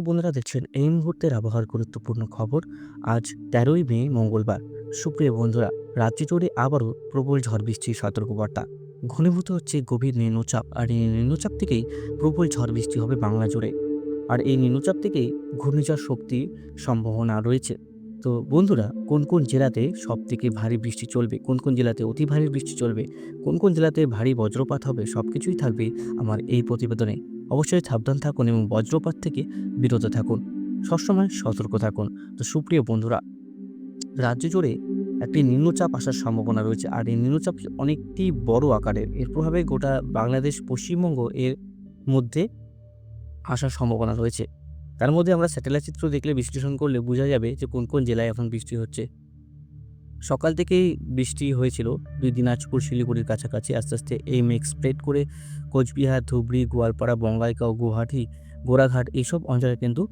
বন্ধুরা দেখছেন এই মুহূর্তের আবহাওয়ার গুরুত্বপূর্ণ খবর। আজ তেরোই মে, মঙ্গলবার। সুপ্রিয় বন্ধুরা, রাজ্য জুড়ে আবারও প্রবল ঝড় বৃষ্টির সতর্কবার্তা। ঘনীভূত হচ্ছে গভীর নিম্নচাপ, আর এই নিম্নচাপ থেকেই প্রবল ঝড় বৃষ্টি হবে বাংলা জুড়ে। আর এই নিম্নচাপ থেকেই ঘূর্ণিঝড় শক্তির সম্ভাবনা রয়েছে। তো বন্ধুরা, কোন কোন জেলাতে সব থেকে ভারী বৃষ্টি চলবে? কোন কোন জেলাতে অতি ভারী বৃষ্টি চলবে? কোন কোন জেলাতে ভারী বজ্রপাত হবে? সব কিছুই থাকবে আমার এই প্রতিবেদনে। অবশ্যই সাবধান থাকুন এবং বজ্রপাত থেকে বিরত থাকুন। সবসময় সতর্ক থাকুন। তো সুপ্রিয় বন্ধুরা, রাজ্য জুড়ে একটি নিম্নচাপ আসার সম্ভাবনা রয়েছে। আর এই নিম্নচাপ অনেকটি বড় আকারের। এর প্রভাবে গোটা বাংলাদেশ, পশ্চিমবঙ্গ এর মধ্যে আসার সম্ভাবনা রয়েছে। তার মধ্যে আমরা স্যাটেলাইট চিত্র দেখলে বিশ্লেষণ করলে বোঝা যাবে যে কোন কোন জেলায় এখন বৃষ্টি হচ্ছে। সকাল থেকেই বৃষ্টি হয়েছিল। দুই দিনাজপুর, শিলিগুড়ির কাছাকাছি আস্তে আস্তে এই মেঘ স্প্রেড করে কোচবিহার, ধুবড়ি, গোয়ালপাড়া, বঙ্গাইগাঁও, গুয়াহাটি, গোড়াঘাট এইসব অঞ্চলে কিন্তু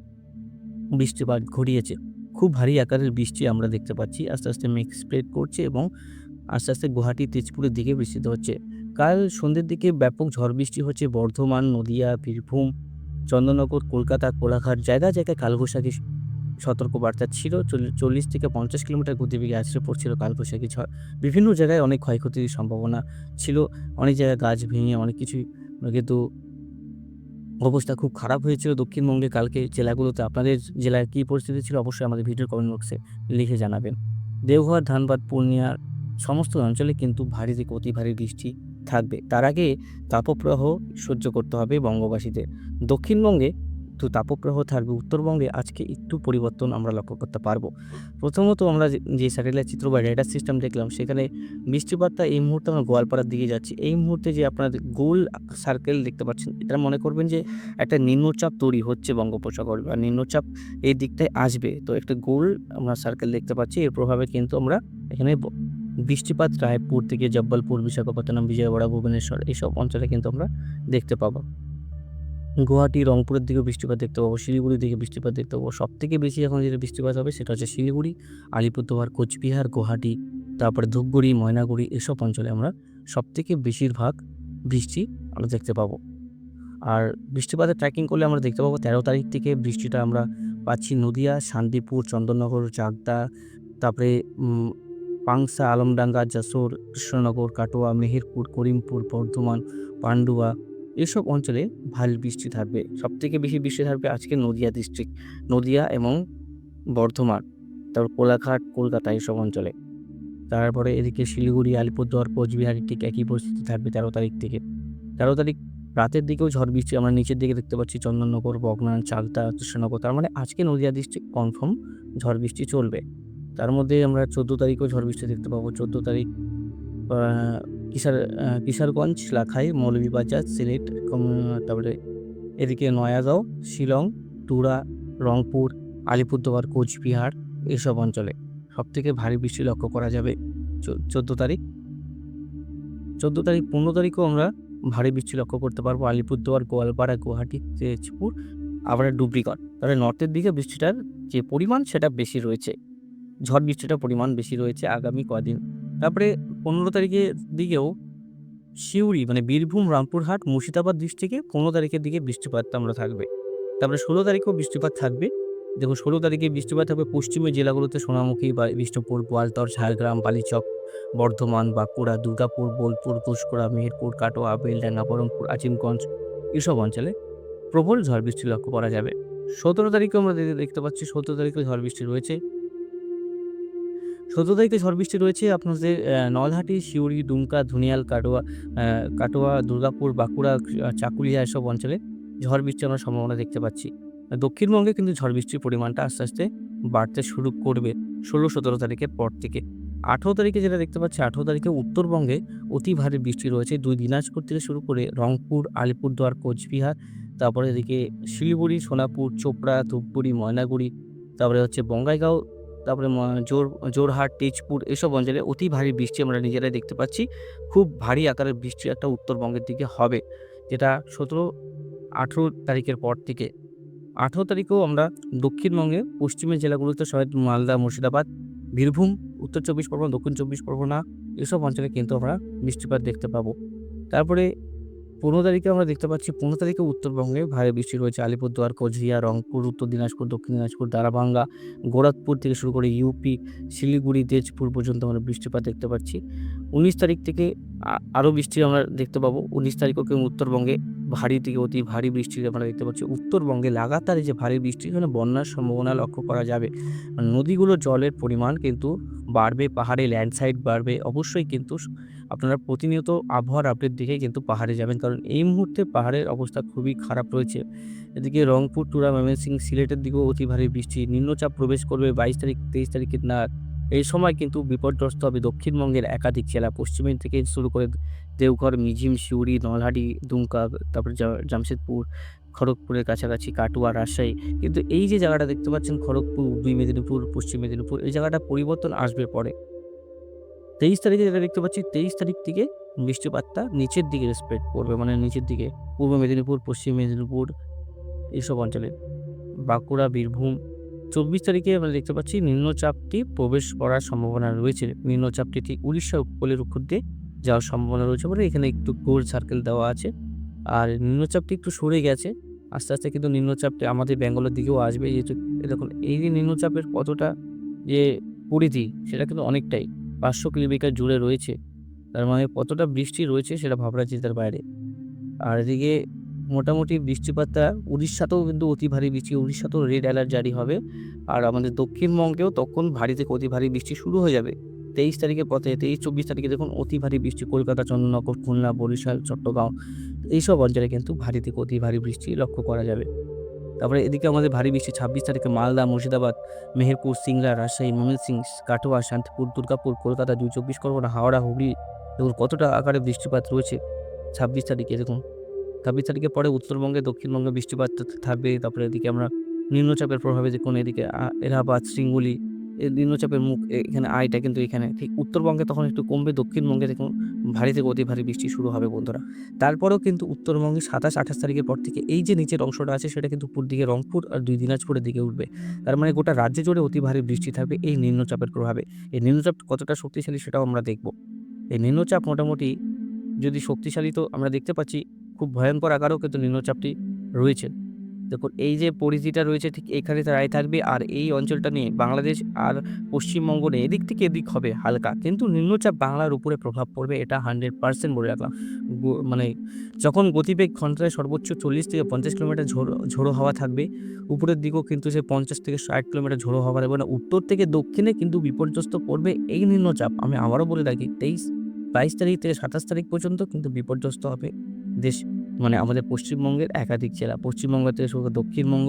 বৃষ্টিপাত ঘটিয়েছে। খুব ভারী আকারের বৃষ্টি আমরা দেখতে পাচ্ছি। আস্তে আস্তে মেঘ স্প্রেড করছে এবং আস্তে আস্তে গুয়াহাটি, তেজপুরের দিকে বৃষ্টিতে হচ্ছে। কাল সন্ধ্যের দিকে ব্যাপক ঝড় বৃষ্টি হচ্ছে বর্ধমান, নদিয়া, বীরভূম, চন্দননগর, কলকাতা, কোলাঘাট জায়গায় জায়গায় কালবৈশাখী সতর্কবার্তা ছিল। চল্লি- চল্লিশ থেকে পঞ্চাশ কিলোমিটার গতিবেগে আছড়ে পড়ছিল কালবৈশাখী ঝড়। বিভিন্ন জায়গায় অনেক ক্ষয়ক্ষতির সম্ভাবনা ছিল। অনেক জায়গায় গাছ ভেঙে অনেক কিছুই কিন্তু অবস্থা খুব খারাপ হয়েছিল। দক্ষিণবঙ্গে কালকে জেলাগুলোতে আপনাদের জেলায় কী পরিস্থিতি ছিল অবশ্যই আমাদের ভিডিও কমেন্ট বক্সে লিখে জানাবেন। দেওঘর, ধানবাদ পূর্ণিয়ার সমস্ত অঞ্চলে কিন্তু ভারী থেকে অতি ভারী বৃষ্টি থাকবে। তার আগে তাপপ্রবাহ সহ্য করতে হবে বঙ্গবাসীদের। দক্ষিণবঙ্গে একটু তাপপ্রবাহ থাকবে উত্তরবঙ্গে, আজকে একটু পরিবর্তন আমরা লক্ষ্য করতে পারব। প্রথমত আমরা যে- যে স্যাটেলাইট চিত্র বা রেডার সিস্টেম দেখলাম, সেখানে বৃষ্টিপাতটা এই মুহূর্তে আমরা গোয়ালপাড়ার দিকে যাচ্ছি। এই মুহূর্তে যে আপনার গোল সার্কেল দেখতে পাচ্ছেন, এটা মনে করবেন যে একটা নিম্নচাপ তৈরি হচ্ছে বঙ্গোপসাগর বা নিম্নচাপ এই দিকটায় আসবে। তো একটা গোল আমরা সার্কেল দেখতে পাচ্ছি, এর প্রভাবে কিন্তু আমরা এখানে বৃষ্টিপাত রায়পুর থেকে জব্বলপুর, বিশাখাপত্তনম বিজয়ওয়াড়া ভুবনেশ্বর এইসব অঞ্চলে কিন্তু আমরা দেখতে পাবো। গুয়াহাটি, রংপুরের দিকে বৃষ্টিপাত দেখতে পাবো, শিলিগুড়ির দিকে বৃষ্টিপাত দেখতে পাবো। সব থেকে বেশি এখন যেটা বৃষ্টিপাত হবে সেটা হচ্ছে শিলিগুড়ি, আলিপুরদুয়ার, কোচবিহার, গুয়াহাটি, তারপরে ধূপগুড়ি, ময়নাগুড়ি এসব অঞ্চলে আমরা সব থেকে বেশিরভাগ বৃষ্টি আমরা দেখতে পাবো। আর বৃষ্টিপাতের ট্র্যাকিং করলে আমরা দেখতে পাবো তেরো তারিখ থেকে বৃষ্টিটা আমরা পাচ্ছি নদিয়া, শান্তিপুর, চন্দননগর, চাকদা, তারপরে পাংসা, আলমডাঙ্গা, যশোর, কৃষ্ণনগর, কাটোয়া, মেহেরপুর, করিমপুর, বর্ধমান, পান্ডুয়া এসব অঞ্চলে ভারী বৃষ্টি থাকবে। সবথেকে বেশি বৃষ্টি থাকবে আজকে নদিয়া ডিস্ট্রিক্ট নদিয়া এবং বর্ধমান, তারপর কোলাঘাট, কলকাতা এইসব অঞ্চলে। তারপরে এদিকে শিলিগুড়ি, আলিপুরদুয়ার, কোচবিহার ঠিক একই পরিস্থিতি থাকবে তেরো তারিখ থেকে। তেরো তারিখ রাতের দিকেও ঝড় বৃষ্টি আমরা নিচের দিকে দেখতে পাচ্ছি, চন্দননগর, বগনান চাকদা কৃষ্ণনগর। তার মানে আজকে নদিয়া ডিস্ট্রিক্ট কনফার্ম ঝড় বৃষ্টি চলবে। তার মধ্যে আমরা চোদ্দ তারিখেও ঝড় বৃষ্টি দেখতে পাবো। চোদ্দ তারিখ কিশোর কিশোরগঞ্জ, লাখাই, মৌলভীবাজার, সিলেট তারপরে এদিকে নয়াগাঁও, শিলং টুরা রংপুর, আলিপুরদুয়ার, কোচবিহার এসব অঞ্চলে সবথেকে ভারী বৃষ্টি লক্ষ্য করা যাবে। চোদ্দ তারিখ। চোদ্দ তারিখ, পনেরো তারিখও আমরা ভারী বৃষ্টি লক্ষ্য করতে পারব। আলিপুরদুয়ার, গোয়ালপাড়া, গুয়াহাটি, তেজপুর, আবার ডুবরিগড়। তাহলে নর্থের দিকে বৃষ্টিটার যে পরিমাণ সেটা বেশি রয়েছে। ঝড় বৃষ্টিটার পরিমাণ বেশি রয়েছে আগামী কদিন। তারপরে পনেরো তারিখের দিকেও সিউড়ি মানে বীরভূম, রামপুরহাট, মুর্শিদাবাদ ডিস্ট্রিক্টে পনেরো তারিখের দিকে বৃষ্টিপাতটা আমরা থাকবে। তারপরে ষোলো তারিখেও বৃষ্টিপাত থাকবে। দেখুন, ষোলো তারিখে বৃষ্টিপাত হবে পশ্চিমের জেলাগুলোতে সোনামুখী বা বিষ্ণুপুর, গোয়ালতর, ঝাড়গ্রাম, বালিচক, বর্ধমান, বাঁকুড়া, দুর্গাপুর, বোলপুর, পুষ্করা, মেহেরপুর, কাটোয়া বেলডাঙ্গা বহরমপুর আজিমগঞ্জ এসব অঞ্চলে প্রবল ঝড় বৃষ্টি লক্ষ্য করা যাবে। সতেরো তারিখে আমরা দেখতে পাচ্ছি সতেরো তারিখে ঝড় বৃষ্টি রয়েছে। সতেরো তারিখে ঝড় বৃষ্টি রয়েছে আপনাদের নলহাটি শিউড়ি দুমকা, ধুনিয়াল, কাটোয়া কাটোয়া, দুর্গাপুর, বাঁকুড়া, চাকুলিয়া এসব অঞ্চলে ঝড় বৃষ্টি আমরা সম্ভাবনা দেখতে পাচ্ছি। দক্ষিণবঙ্গে কিন্তু ঝড় বৃষ্টির পরিমাণটা আস্তে আস্তে বাড়তে শুরু করবে ষোলো সতেরো তারিখের পর থেকে। আঠেরো তারিখে যেটা দেখতে পাচ্ছি, আঠেরো তারিখে উত্তরবঙ্গে অতি ভারী বৃষ্টি রয়েছে। দুই দিনাজপুর থেকে শুরু করে রংপুর, আলিপুরদুয়ার, কোচবিহার, তারপরে এদিকে শিলিগুড়ি সোনাপুর চোপড়া, ধূপগুড়ি, ময়নাগুড়ি, তারপরে হচ্ছে বঙ্গাইগাঁও তারপরে জোর, জোরহাট, তেজপুর এসব অঞ্চলে অতি ভারী বৃষ্টি আমরা নিজেরাই দেখতে পাচ্ছি। খুব ভারী আকারের বৃষ্টি একটা উত্তরবঙ্গের দিকে হবে, যেটা সতেরো, আঠেরো তারিখের পর থেকে। আঠেরো তারিখেও আমরা দক্ষিণবঙ্গে, পশ্চিমের জেলাগুলোতে সবাই মালদা, মুর্শিদাবাদ, বীরভূম, উত্তর চব্বিশ পরগনা, দক্ষিণ চব্বিশ পরগনা, এসব অঞ্চলে কিন্তু আমরা বৃষ্টিপাত দেখতে পাবো। তারপরে পনেরো তারিখে আমরা দেখতে পাচ্ছি, পনেরো তারিখে উত্তরবঙ্গে ভারী বৃষ্টি রয়েছে। আলিপুরদুয়ার, কোচবিহার, রংপুর, উত্তর দিনাজপুর, দক্ষিণ দিনাজপুর, দারাভাঙ্গা, গোরখপুর থেকে শুরু করে ইউপি, শিলিগুড়ি, তেজপুর পর্যন্ত আমরা বৃষ্টিপাত দেখতে পাচ্ছি। উনিশ তারিখ থেকে আরও বৃষ্টি আমরা দেখতে পাবো। উনিশ তারিখও কিন্তু উত্তরবঙ্গে ভারী থেকে অতি ভারী বৃষ্টি আমরা দেখতে পাচ্ছি। উত্তরবঙ্গে লাগাতার যে ভারী বৃষ্টির জন্য বন্যার সম্ভাবনা লক্ষ্য করা যাবে। মানে নদীগুলোর জলের পরিমাণ কিন্তু বাড়বে, পাহাড়ে ল্যান্ডসাইড বাড়বে, অবশ্যই কিন্তু আপনারা প্রতিনিয়ত আবহাওয়ার আপডেট দেখে কিন্তু পাহাড়ে যাবেন। কারণ এই মুহূর্তে পাহাড়ের অবস্থা খুবই খারাপ রয়েছে। এদিকে রংপুর টুরা ময়মনসিংহ, সিলেটের দিকেও অতি ভারী বৃষ্টি, নিম্নচাপ প্রবেশ করবে বাইশ তারিখ, তেইশ তারিখের না এই সময় কিন্তু বিপর্যস্ত হবে দক্ষিণবঙ্গের একাধিক জেলা, পশ্চিমের থেকে শুরু করে দেওঘর মিঝিম সিউড়ি নলহাটি, দুমকা, তারপরে জামশেদপুর, খড়গপুরের কাছাকাছি, কাটুয়া, রাজশাহী। কিন্তু এই যে জায়গাটা দেখতে পাচ্ছেন, খড়গপুর দুই মেদিনীপুর, পশ্চিম মেদিনীপুর, এই জায়গাটা পরিবর্তন আসবে পরে। তেইশ তারিখে যেটা দেখতে পাচ্ছি, তেইশ তারিখ থেকে বৃষ্টিপাতটা নিচের দিকে স্প্রেড করবে মানে নিচের দিকে। পূর্ব মেদিনীপুর, পশ্চিম মেদিনীপুর, এইসব অঞ্চলে। বাঁকুড়া, বীরভূম, চব্বিশ তারিখে আমরা দেখতে পাচ্ছি নিম্নচাপটি প্রবেশ করার সম্ভাবনা রয়েছে। নিম্নচাপটি ঠিক উড়িষ্যা উপকূলের উপর দিয়ে যাওয়ার সম্ভাবনা রয়েছে বলে এখানে একটু গোল সার্কেল দেওয়া আছে। আর নিম্নচাপটি একটু সরে গেছে, আস্তে আস্তে কিন্তু নিম্নচাপটি আমাদের বেঙ্গলের দিকেও আসবে। যেহেতু দেখুন এই যে নিম্নচাপের কতটা যে পরিধি, সেটা কিন্তু অনেকটাই পাঁচশো কিলোমিটার জুড়ে রয়েছে। তার মানে কতটা বৃষ্টি রয়েছে সেটা ভাবনা চিন্তার বাইরে। আর এদিকে মোটামুটি বৃষ্টিপাতটা উড়িষ্যাতেও কিন্তু অতি ভারী বৃষ্টি, উড়িষ্যাতেও রেড অ্যালার্ট জারি হবে। আর আমাদের দক্ষিণবঙ্গেও তখন ভারী থেকে অতি ভারী বৃষ্টি শুরু হয়ে যাবে। তেইশ তারিখের পথে, তেইশ চব্বিশ তারিখে দেখুন অতি ভারী বৃষ্টি, কলকাতা, চন্দ্রনগর, খুলনা, বরিশাল, চট্টগ্রাম, এইসব অঞ্চলে কিন্তু ভারী থেকে অতি ভারী বৃষ্টি লক্ষ্য করা যাবে। তারপরে এদিকে আমাদের ভারী বৃষ্টি, ছাব্বিশ তারিখে মালদা, মুর্শিদাবাদ, মেহেরপুর, সিংলা, রাজশাহী ময়মনসিংহ কাটোয়া, শান্তিপুর, দুর্গাপুর, কলকাতা দুই চব্বিশ পরগনা, হাওড়া, হুগলি। দেখুন কতটা আকারে বৃষ্টিপাত রয়েছে ছাব্বিশ তারিখে, দেখুন। ছাব্বিশ তারিখে পরে উত্তরবঙ্গে, দক্ষিণবঙ্গে বৃষ্টিপাত থাকবে। তারপরে এদিকে আমরা নিম্নচাপের প্রভাবে যে কোনো এদিকে এলাহাবাদ শৃঙ্গুলি এই নিম্নচাপের মুখ এখানে আয়টা কিন্তু এখানে ঠিক উত্তরবঙ্গে তখন একটু কমবে, দক্ষিণবঙ্গে দেখুন ভারী থেকে অতি ভারী বৃষ্টি শুরু হবে বন্ধুরা। তারপরেও কিন্তু উত্তরবঙ্গে সাতাশ, আঠাশ তারিখের পর থেকে এই যে নিচের অংশটা আছে সেটা কিন্তু উপর দিকে রংপুর আর দুই দিনাজপুরের দিকে উঠবে। তার মানে গোটা রাজ্যে জুড়ে অতি ভারী বৃষ্টি থাকবে এই নিম্নচাপের প্রভাবে। এই নিম্নচাপ কতটা শক্তিশালী সেটাও আমরা দেখব। এই নিম্নচাপ মোটামুটি যদি শক্তিশালী তো আমরা দেখতে পাচ্ছি, খুব ভয়ঙ্কর আকারেও কিন্তু নিম্নচাপটি রয়েছে। দেখুন, এই যে পরিধিটা রয়েছে ঠিক এখানে তার আয় থাকবে আর এই অঞ্চলটা নিয়ে বাংলাদেশ আর পশ্চিমবঙ্গ নিয়ে এদিক থেকে এদিক হবে হালকা। কিন্তু নিম্নচাপ বাংলার উপরে প্রভাব পড়বে, এটা হান্ড্রেড পার্সেন্ট বলে রাখলাম। মানে যখন গতিবেগ ঘন্টায় সর্বোচ্চ চল্লিশ থেকে পঞ্চাশ কিলোমিটার ঝোড়ো ঝোড়ো হাওয়া থাকবে, উপরের দিকেও কিন্তু সে পঞ্চাশ থেকে ষাট কিলোমিটার ঝোড়ো হাওয়া না, উত্তর থেকে দক্ষিণে কিন্তু বিপর্যস্ত পড়বে এই নিম্নচাপ। আমি আবারও বলে রাখি তেইশ, বাইশ তারিখ থেকে সাতাশ তারিখ পর্যন্ত কিন্তু বিপর্যস্ত হবে দেশ। মানে আমাদের পশ্চিমবঙ্গের একাধিক জেলা। পশ্চিমবঙ্গ থেকে শুরু করে দক্ষিণবঙ্গ,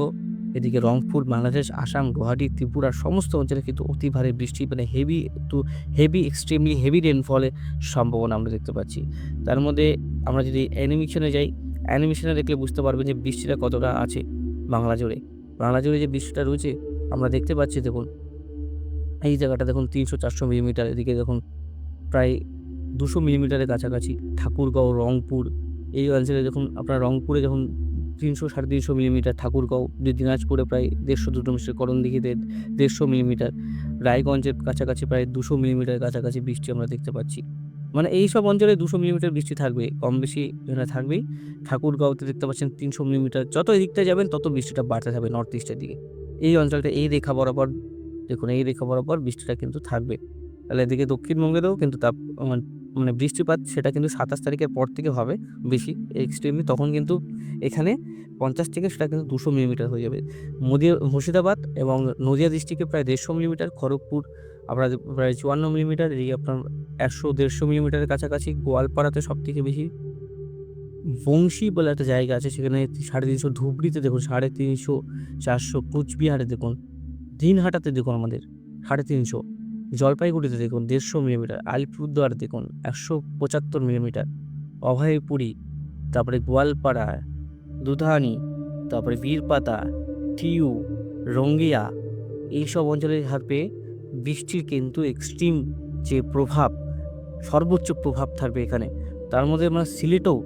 এদিকে রংপুর, বাংলাদেশ, আসাম, গুয়াহাটি, ত্রিপুরা সমস্ত অঞ্চলে কিন্তু অতি ভারী বৃষ্টি মানে হেভি একটু হেভি এক্সট্রিমলি হেভি রেনফলের সম্ভাবনা আমরা দেখতে পাচ্ছি। তার মধ্যে আমরা যদি অ্যানিমেশনে যাই অ্যানিমেশনে দেখলে বুঝতে পারবেন যে বৃষ্টিটা কতটা আছে বাংলা জুড়ে। বাংলা জুড়ে যে বৃষ্টিটা রয়েছে, আমরা দেখতে পাচ্ছি দেখুন, এই জায়গাটা দেখুন তিনশো চারশো মিলিমিটার এদিকে দেখুন প্রায় দুশো মিলিমিটারের কাছাকাছি ঠাকুরগাঁও, রংপুর এই অঞ্চলে যখন আপনার রংপুরে যখন তিনশো, সাড়ে তিনশো মিলিমিটার ঠাকুরগাঁও, যে দিনাজপুরে প্রায় দেড়শো দুটো মিটার করণদিঘিতে দেড়শো মিলিমিটার রায়গঞ্জের কাছাকাছি প্রায় দুশো মিলিমিটার কাছাকাছি বৃষ্টি আমরা দেখতে পাচ্ছি। মানে এই সব অঞ্চলে দুশো মিলিমিটার বৃষ্টি থাকবে, কম বেশি এখানে থাকবেই। ঠাকুরগাঁওতে দেখতে পাচ্ছেন তিনশো মিলিমিটার যত এদিকটা যাবেন তত বৃষ্টিটা বাড়তে থাকবে নর্থ ইস্টের দিকে। এই অঞ্চলটা এই রেখা বরাবর, দেখুন এই রেখা বরাবর বৃষ্টিটা কিন্তু থাকবে। তাহলে এদিকে দক্ষিণবঙ্গেরও কিন্তু তাপ মানে- বৃষ্টিপাত সেটা কিন্তু সাতাশ তারিখের পর থেকে হবে বেশি এক্সট্রিমলি তখন কিন্তু এখানে পঞ্চাশ থেকে সেটা কিন্তু দুশো মিলিমিটার হয়ে যাবে। নদিয়া মুর্শিদাবাদ এবং নদিয়া ডিস্ট্রিক্টে প্রায় দেড়শো মিলিমিটার খড়গপুর আপনার প্রায় চুয়ান্ন মিলিমিটার এই আপনার একশো দেড়শো মিলিমিটারের কাছাকাছি, গোয়ালপাড়াতে সব থেকে বেশি। বংশী বলে একটা জায়গা আছে, সেখানে সাড়ে তিনশো, ধুবড়িতে দেখুন সাড়ে তিনশো, চারশো, কুচবিহারে দেখুন, দিনহাটাতে দেখুন আমাদের সাড়ে তিনশো। জলপাইগুড়িতে দেখুন দেড়শো মিলিমিটার, আলিপুরদুয়ার দেখুন একশো পঁচাত্তর মিলিমিটার, অভয়পুরী, তারপরে গোয়ালপাড়া, দুধানি, তারপরে বীরপাতা টিউ রঙ্গিয়া, এইসব অঞ্চলে থাকবে বৃষ্টির কিন্তু এক্সট্রিম যে প্রভাব, সর্বোচ্চ প্রভাব থাকবে এখানে। তার মধ্যে আমরা সিলেটেও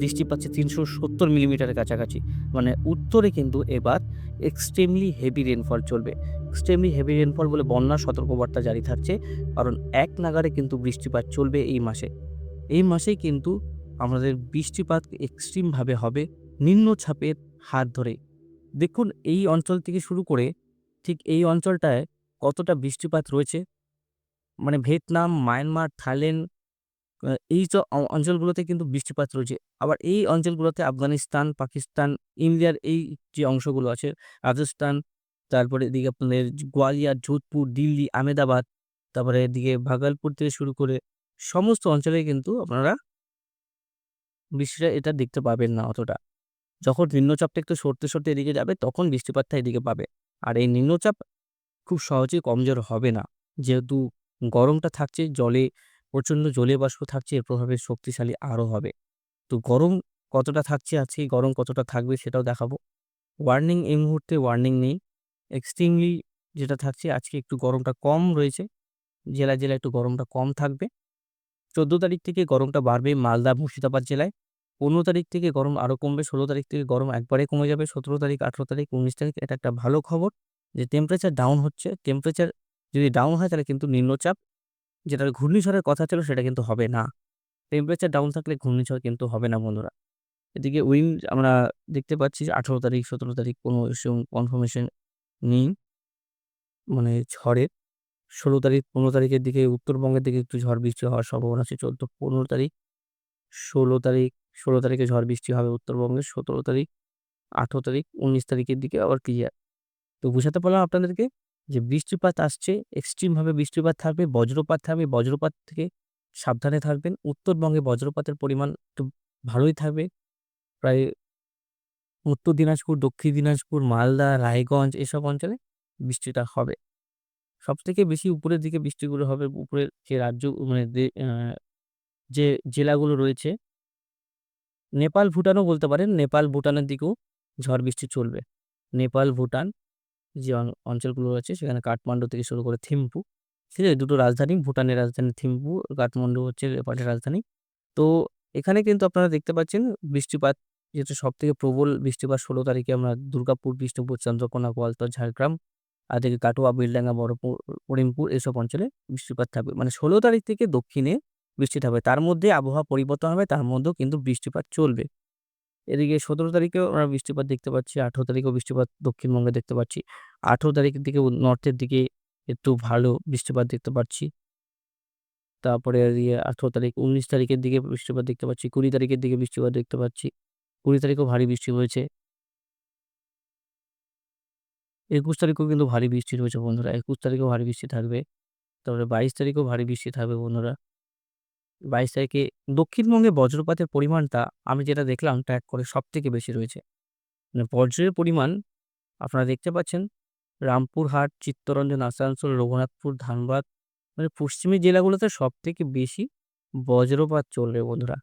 বৃষ্টি পাচ্ছে তিনশো সত্তর মিলিমিটারের কাছাকাছি। মানে উত্তরে কিন্তু এবার এক্সট্রিমলি হেভি রেনফল চলবে। এক্সট্রিমলি হেভি রেনফল বলে বন্যার সতর্কবার্তা জারি থাকছে। কারণ এক নাগারে কিন্তু বৃষ্টিপাত চলবে এই মাসে। এই মাসেই কিন্তু আমাদের বৃষ্টিপাত এক্সট্রিমভাবে হবে নিম্নচাপের হাত ধরে। দেখুন, এই অঞ্চল থেকে শুরু করে ঠিক এই অঞ্চলটায় কতটা বৃষ্টিপাত রয়েছে? মানে ভিয়েতনাম, মায়ানমার, থাইল্যান্ড এই অ- অঞ্চলগুলোতে কিন্তু বৃষ্টিপাত রয়েছে। আবার এই অঞ্চলগুলোতে আফগানিস্তান, পাকিস্তান, ইন্ডিয়ার এই যে অংশগুলো আছে, রাজস্থান তারপরে এদিকে আপনাদের গোয়ালিয়র যোধপুর, দিল্লি আমেদাবাদ তারপরে এদিকে ভাগলপুর থেকে শুরু করে সমস্ত অঞ্চলে কিন্তু আপনারা বৃষ্টিটা এটা দেখতে পাবেন না অতটা। যখন নিম্নচাপটা একটু সরতে সরতে এদিকে যাবে, তখন বৃষ্টিপাতটা এদিকে পাবে। আর এই নিম্নচাপ খুব সহজেই কমজোর হবে না। যেহেতু গরমটা থাকছে, জলে, প্রচণ্ড জলীয় বাষ্প থাকছে, এর প্রভাবে শক্তিশালী আরও হবে। তো গরম কতটা থাকছে, আজকে গরম কতটা থাকবে সেটাও দেখাবো। ওয়ার্নিং এই মুহূর্তে ওয়ার্নিং নেই। এক্সট্রিমলি যেটা থাকছে, আজকে একটু গরমটা কম রয়েছে। জেলায় জেলায় একটু গরমটা কম থাকবে। চোদ্দ তারিখ থেকে গরমটা বাড়বে মালদা, মুর্শিদাবাদ জেলায়। পনেরো তারিখ থেকে গরম আরও কমবে, ষোলো তারিখ থেকে গরম একবারে কমে যাবে। সতেরো তারিখ, আঠেরো তারিখ, উনিশ তারিখ, এটা একটা ভালো খবর। যে টেম্পারেচার ডাউন হচ্ছে টেম্পারেচার যদি ডাউন হয়, তাহলে কিন্তু নিম্নচাপ, যেটার ঘূর্ণিঝড়ের কথা ছিল, সেটা কিন্তু হবে না। টেম্পারেচার ডাউন থাকলে ঘূর্ণিঝড় কিন্তু হবে না, বন্ধুরা। এদিকে উইন্ড আমরা দেখতে পাচ্ছি, আঠেরো তারিখ, সতেরো তারিখ, কোনো কনফার্মেশন নেই। মানে ঝড়ের ষোলো তারিখ, পনেরো তারিখের দিকে উত্তরবঙ্গের দিকে একটু ঝড় বৃষ্টি হওয়ার সম্ভাবনা আছে চোদ্দ, পনেরো তারিখ, ষোলো তারিখ, ষোলো তারিখে ঝড় বৃষ্টি হবে উত্তরবঙ্গে, সতেরো তারিখ, আঠেরো তারিখ, উনিশ তারিখের দিকে আবার ক্লিয়ার তো বুঝাতে পারলাম আপনাদেরকে যে বৃষ্টিপাত আসছে এক্সট্রিমভাবে বৃষ্টিপাত থাকবে, বজ্রপাত থাকবে, বজ্রপাত থেকে সাবধানে থাকবেন। উত্তরবঙ্গে বজ্রপাতের পরিমাণ একটু ভালোই থাকবে। প্রায় উত্তর দিনাজপুর, দক্ষিণ দিনাজপুর, মালদা, রায়গঞ্জ এসব অঞ্চলে বৃষ্টিটা হবে। সব থেকে বেশি উপরের দিকে বৃষ্টিগুলো হবে উপরের যে রাজ্য মানে যে জেলাগুলো রয়েছে। নেপাল, ভুটানও বলতে পারেন। নেপাল, ভুটানের দিকেও ঝড় বৃষ্টি চলবে। নেপাল, ভুটান যে অঞ্চলগুলো রয়েছে, সেখানে কাঠমান্ডু থেকে শুরু করে থিম্পু, ঠিক আছে? দুটো রাজধানী, ভুটানের রাজধানী থিম্পু, কাঠমান্ডু হচ্ছে নেপালের রাজধানী। তো এখানে কিন্তু আপনারা দেখতে পাচ্ছেন বৃষ্টিপাত যেটা সব থেকে প্রবল বৃষ্টিপাত ষোলো তারিখে আমরা দুর্গাপুর, বিষ্ণুপুর চন্দ্রকোনা গোয়ালতর ঝাড়গ্রাম, আর থেকে কাটোয়া বিলডাঙ্গা বড়পুর, করিমপুর এসব অঞ্চলে বৃষ্টিপাত থাকবে। মানে ষোলো তারিখ থেকে দক্ষিণে বৃষ্টি থাকবে। তার মধ্যে আবহাওয়া পরিবর্তন হবে, তার মধ্যেও কিন্তু বৃষ্টিপাত চলবে। এদিকে সতেরো তারিখেও আমরা বৃষ্টিপাত দেখতে পাচ্ছি, আঠেরো তারিখেও বৃষ্টিপাত দক্ষিণবঙ্গে দেখতে পাচ্ছি। আঠেরো তারিখের দিকে নর্থের দিকে একটু ভালো বৃষ্টিপাত দেখতে পাচ্ছি। তারপরে আঠেরো তারিখ, উনিশ তারিখের দিকে বৃষ্টিপাত দেখতে পাচ্ছি, কুড়ি তারিখের দিকে বৃষ্টিপাত দেখতে পাচ্ছি। কুড়ি তারিখেও ভারী বৃষ্টি হয়েছে। একুশ তারিখেও কিন্তু ভারী বৃষ্টি রয়েছে বন্ধুরা। একুশ তারিখেও ভারী বৃষ্টি থাকবে। তারপরে বাইশ তারিখেও ভারী বৃষ্টি থাকবে বন্ধুরা। বাইশ তারিখে দক্ষিণবঙ্গে বজ্রপাতের পরিমাণটা আমি যেটা দেখলাম ট্র্যাক করে সব থেকে বেশি রয়েছে। মানে বজ্রের পরিমাণ আপনারা দেখতে পাচ্ছেন রামপুরহাট, চিত্তরঞ্জন, আসানসোল, রঘুনাথপুর, ধানবাদ মানে পশ্চিমী জেলাগুলোতে সব থেকে বেশি বজ্রপাত চলবে বন্ধুরা।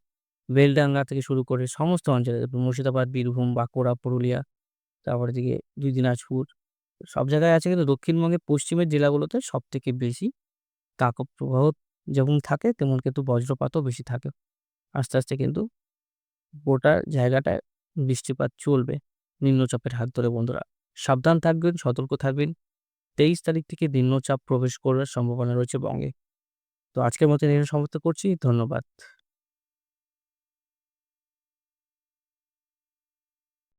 বেলডাঙ্গা থেকে শুরু করে সমস্ত অঞ্চলে। মুর্শিদাবাদ, বীরভূম, বাঁকুড়া, পুরুলিয়া, তারপরে দিকে দুই দিনাজপুর, সব জায়গায় আছে কিন্তু দক্ষিণবঙ্গের পশ্চিমের জেলাগুলোতে সব থেকে বেশি তাপপ্রবাহ যেমন থাকে, তেমন কিন্তু বজ্রপাতও বেশি থাকে। আস্তে আস্তে কিন্তু গোটা জায়গাটায় বৃষ্টিপাত চলবে। নিম্নচাপের হাত ধরে বন্ধুরা, সাবধান থাকবেন, সতর্ক থাকবেন। তেইশ তারিখ থেকে নিম্নচাপ প্রবেশ করার সম্ভাবনা রয়েছে বঙ্গে। তো আজকের মতো এখানে সমাপ্ত করছি, ধন্যবাদ।